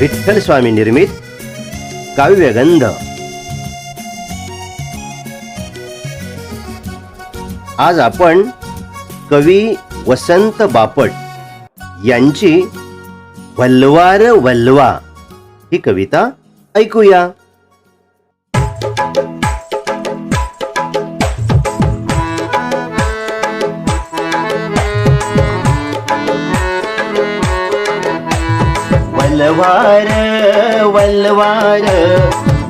विठ्ठल स्वामी निर्मित काव्यगंध आज आपण कवी वसंत बापट यांची वल्वार वल्वा ही कविता ऐकूया. वल्लवार वल्लवार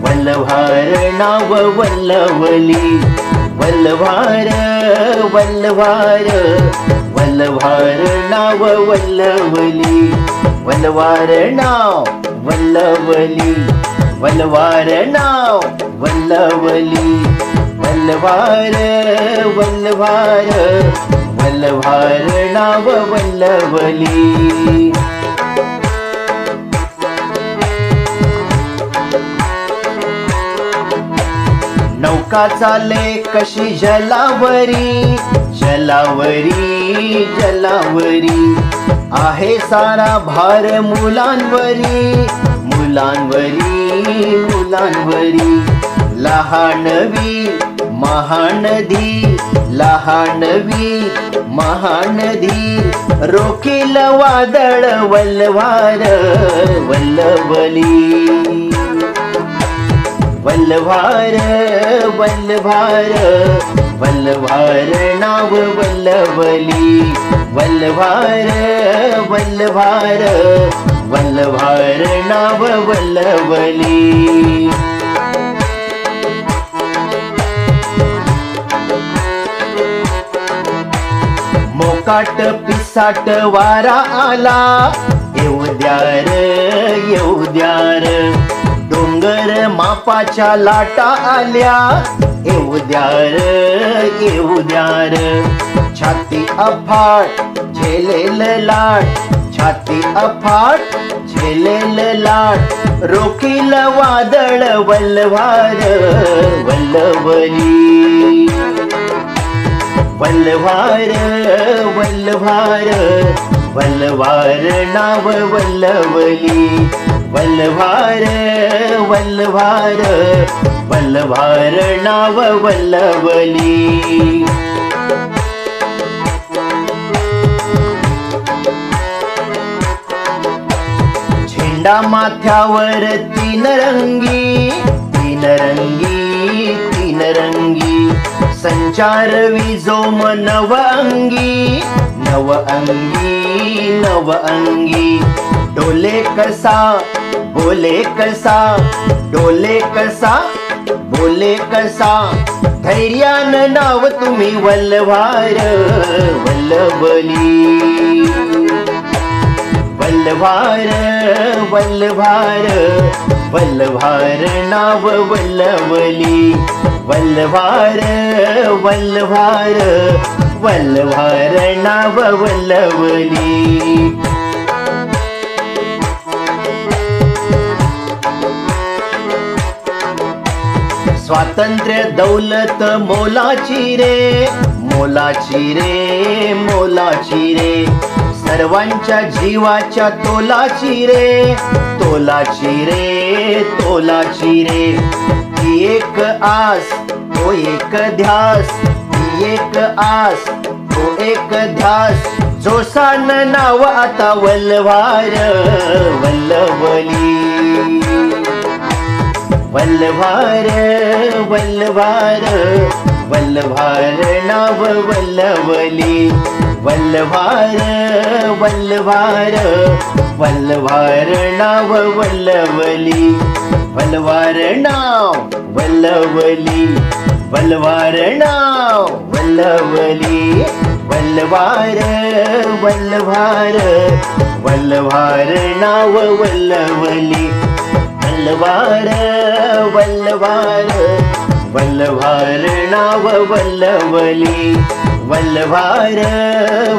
वल्लवार नाव वल्लवली. वल्लवार वल्लवार वल्लवार नाव वल्लवली. वल्लवार नाव वल्लवली. वल्वार नाव वल्लवली. वल्लवार वल्लवार वल्लवार नाव वल्लवली. का चाले कशी जलावरी? जलावरी जलावरी. आहे सारा भार मुलांवरी. मुलांवरी मुलांवरी. लहानवी महानदी लहानवी महानदी रोखील वादळ वल्वार वल्लवली. वल्लभार वल्लभार वल्लभार नाव वल्लवली वल्लभार वल्लभार वल्लभार नाव वल्लवली मोकाट पिसाट वारा आला. येऊ द्यार येऊ द्यार. डोंगर मापाच्या लाटा आल्या. येऊ द्यार येऊ द्यार छाती अफाट झेलेल लाट. छाती अफाट झेलेल लाट. रोखील वादळ वल्लवार वल्लवली वल्लवार वल्लवार वल्लवार नाव वल्लवली वल्लभार वल्लभार वल्लभार नाव वल्लवली झेंडा माथ्यावर तीन रंगी तीन रंगी तीन रंगी. संचार विजोम नव अंगी नव अंगी नव अंगी. डोले कसा बोले कसा डोले कसा बोले कसा धैर्यान नाव तुम्ही वल्लभार वल्लभली वल्लभार वल्लभार वल्लभार नाव वल्लवली वल्लभार वल्लभार वल्लभार नाव वल्लवली स्वातंत्र्य दौलत मोलाची रे मोलाची रे मोलाची रे. सर्वांच्या जीवाच्या तोलाची रे तोलाची रे तोलाची रे. ती एक आस तो एक ध्यास ती एक आस तो एक ध्यास. जोसान नाव आता वल्लवार वल्लवली वल्लभार वल्लभार वल्लभार नाव वल्लवली. वल्लभार वल्लभार वल्लभार नाव वल्लवली. वल्लवार नाव वल्लवली. वल्लवार नाव वल्लवली. वल्लवार वल्लभार वल्लभार नाव वल्लवली. वल्लवार वल्लवार वल्लभार नाव वल्लवली. वल्लभार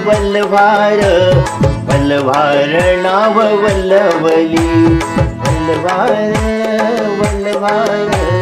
वल्लवार वल्लभार नाव वल्लवली. वल्लवार वल्लवार